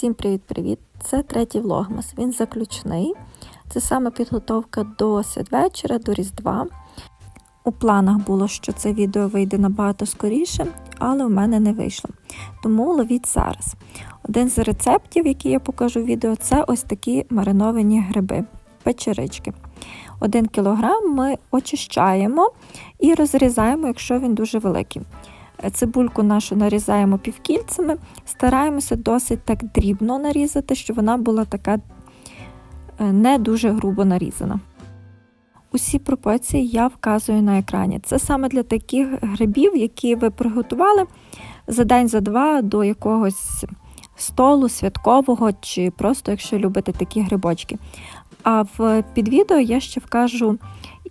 Всім привіт-привіт! Це третій влогмас. Він заключний. Це саме підготовка до святвечора, до Різдва. У планах було, що це відео вийде набагато скоріше, але в мене не вийшло. Тому ловіть зараз. Один з рецептів, який я покажу в відео, це ось такі мариновані гриби, печерички. Один кілограм ми очищаємо і розрізаємо, якщо він дуже великий. Цибульку нашу нарізаємо півкільцями, стараємося досить так дрібно нарізати, щоб вона була така е, не дуже грубо нарізана. Усі пропорції я вказую на екрані. Це саме для таких грибів, які ви приготували за день, за два до якогось столу святкового, чи просто якщо любите такі грибочки. А в підвідео я ще вкажу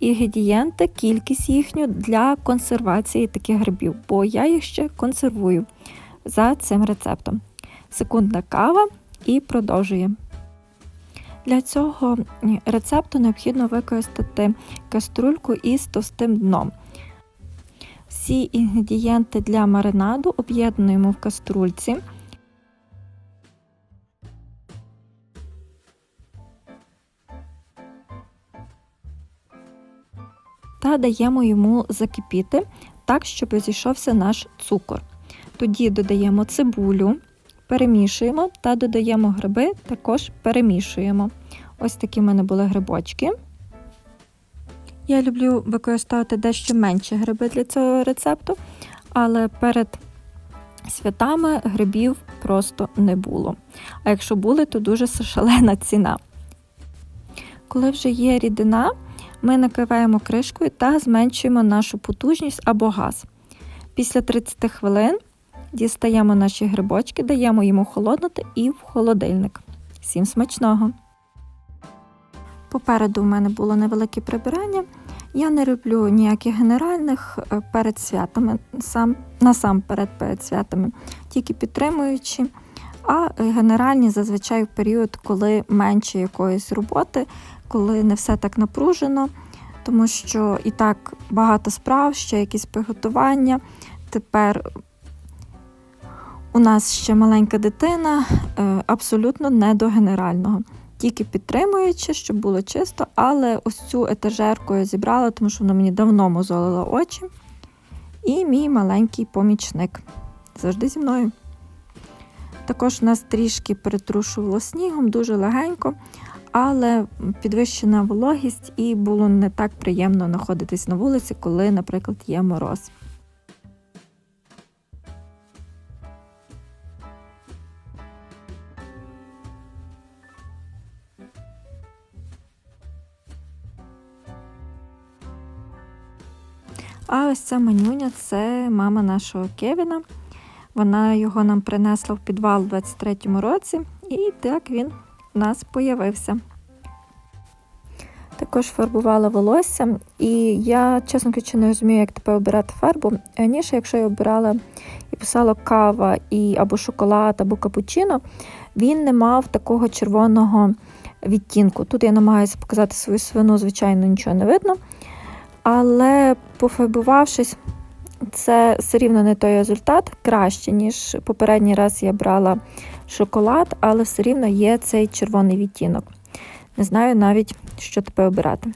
інгредієнти, кількість їхню для консервації таких грибів, бо я їх ще консервую за цим рецептом. Секундна кава і продовжуємо. Для цього рецепту необхідно використати каструльку із товстим дном. Всі інгредієнти для маринаду об'єднуємо в каструльці. Та даємо йому закипіти так, щоб зійшовся наш цукор. Тоді додаємо цибулю, перемішуємо та додаємо гриби, також перемішуємо. Ось такі в мене були грибочки. Я люблю використовувати дещо менші гриби для цього рецепту, але перед святами грибів просто не було. А якщо були, то дуже шалена ціна. Коли вже є рідина, ми накриваємо кришкою та зменшуємо нашу потужність або газ. Після 30 хвилин дістаємо наші грибочки, даємо їм охолоднути і в холодильник. Всім смачного! Попереду в мене було невелике прибирання. Я не роблю ніяких генеральних е, перед святами, сам, насамперед перед святами, тільки підтримуючи. А генеральні зазвичай в період, коли менше якоїсь роботи, коли не все так напружено, тому що і так багато справ, ще якісь приготування. Тепер у нас ще маленька дитина, е, абсолютно не до генерального. Тільки підтримуючи, щоб було чисто, але ось цю етажерку я зібрала, тому що вона мені давно мозолила очі. І мій маленький помічник. Завжди зі мною. Також нас трішки перетрушувало снігом, дуже легенько, але підвищена вологість і було не так приємно знаходитись на вулиці, коли, наприклад, є мороз. А ось ця манюня це мама нашого Кевіна. Вона його нам принесла в підвал у 23-му році, і так він у нас появився. Також фарбувала волосся, і я, чесно кажучи, не розумію, як тепер обирати фарбу. Раніше, якщо я обирала і писала кава і або шоколад, або капучино, він не мав такого червоного відтінку. Тут я намагаюся показати свою свину, звичайно, нічого не видно. Але пофарбувавшись, це все рівно не той результат, краще, ніж попередній раз я брала шоколад, але все рівно є цей червоний відтінок. Не знаю навіть, що тепер обирати.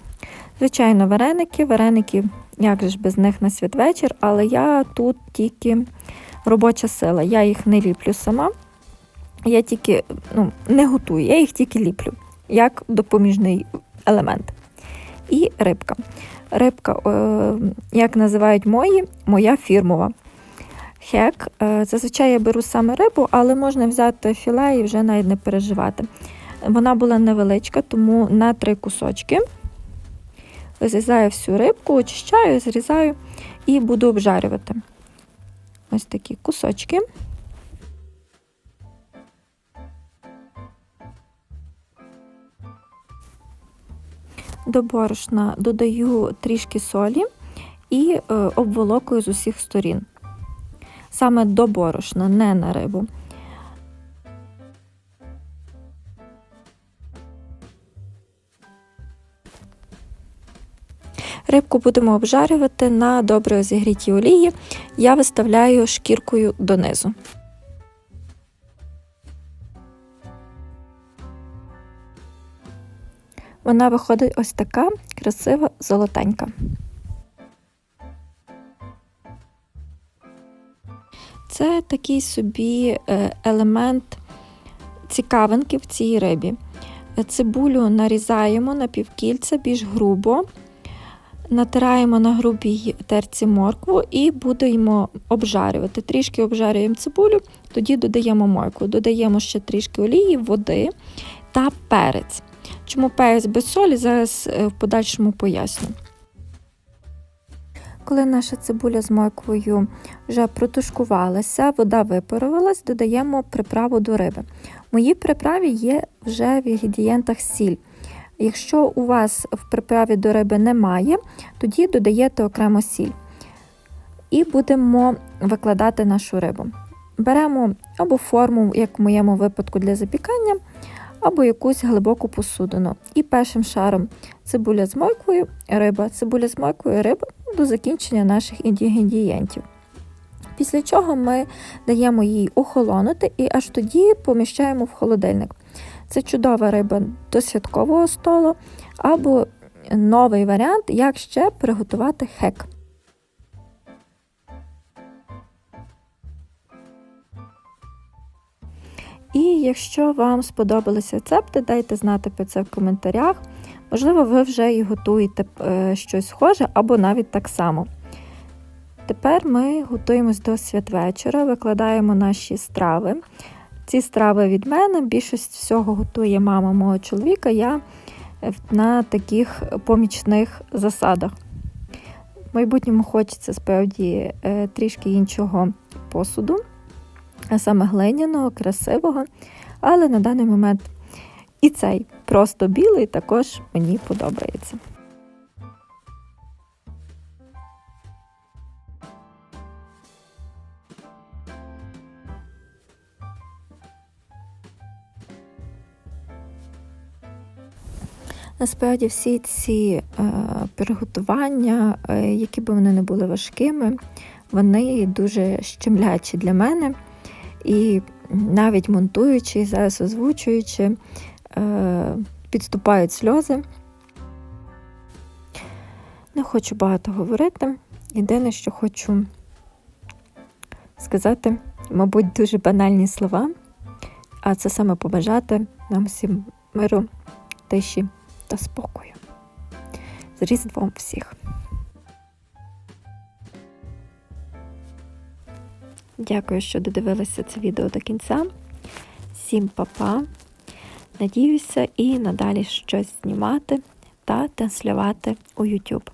Звичайно, вареники. Вареники, як же ж без них на святвечір, але я тут тільки робоча сила. Я їх не ліплю сама. Я тільки ну, не готую, я їх тільки ліплю, як допоміжний елемент. І рибка. Рибка, е, як називають мої, моя фірмова. Хек. Е, зазвичай я беру саме рибу, але можна взяти філе і вже навіть не переживати. Вона була невеличка, тому на три кусочки. Розрізаю всю рибку, очищаю, зрізаю і буду обжарювати. Ось такі кусочки. До борошна додаю трішки солі і е, обволокую з усіх сторін. Саме до борошна, не на рибу. Рибку будемо обжарювати на добре розігрітій олії. Я виставляю шкіркою донизу. Вона виходить ось така красива, золотенька. Це такий собі е, елемент цікавинки в цій рибі. Цибулю нарізаємо на півкільця більш грубо, натираємо на грубій терці моркву і будемо обжарювати. Трішки обжарюємо цибулю, тоді додаємо моркву, додаємо ще трішки олії, води та перець. Чому перець без солі, зараз е, в подальшому поясню. Коли наша цибуля з морквою вже протушкувалася, вода випарувалась, додаємо приправу до риби. В моїй приправі є вже в інгредієнтах сіль. Якщо у вас в приправі до риби немає, тоді додаєте окремо сіль. І будемо викладати нашу рибу. Беремо або форму, як в моєму випадку, для запікання, або якусь глибоку посудину. І першим шаром цибуля з морквою, риба, цибуля з морквою, риба до закінчення наших інгредієнтів. Після чого ми даємо їй охолонути і аж тоді поміщаємо в холодильник. Це чудова риба до святкового столу, або новий варіант, як ще приготувати хек. І якщо вам сподобалися рецепти, дайте знати про це в коментарях. Можливо, ви вже і готуєте е, щось схоже або навіть так само. Тепер ми готуємось до святвечора, викладаємо наші страви. Ці страви від мене, більшість всього готує мама мого чоловіка, я на таких помічних засадах. В майбутньому хочеться справді е, трішки іншого посуду, саме глиняного, красивого, але на даний момент і цей просто білий також мені подобається. Насправді всі ці е, приготування, е, які б вони не були важкими, вони дуже щемлячі для мене. І навіть монтуючи, зараз озвучуючи, е, підступають сльози. Не хочу багато говорити. Єдине, що хочу сказати, мабуть, дуже банальні слова, а це саме побажати нам всім миру, тиші та спокою. З Різдвом всіх. Дякую, що додивилися це відео до кінця. Всім па-па! Надіюся і надалі щось знімати та транслювати у YouTube.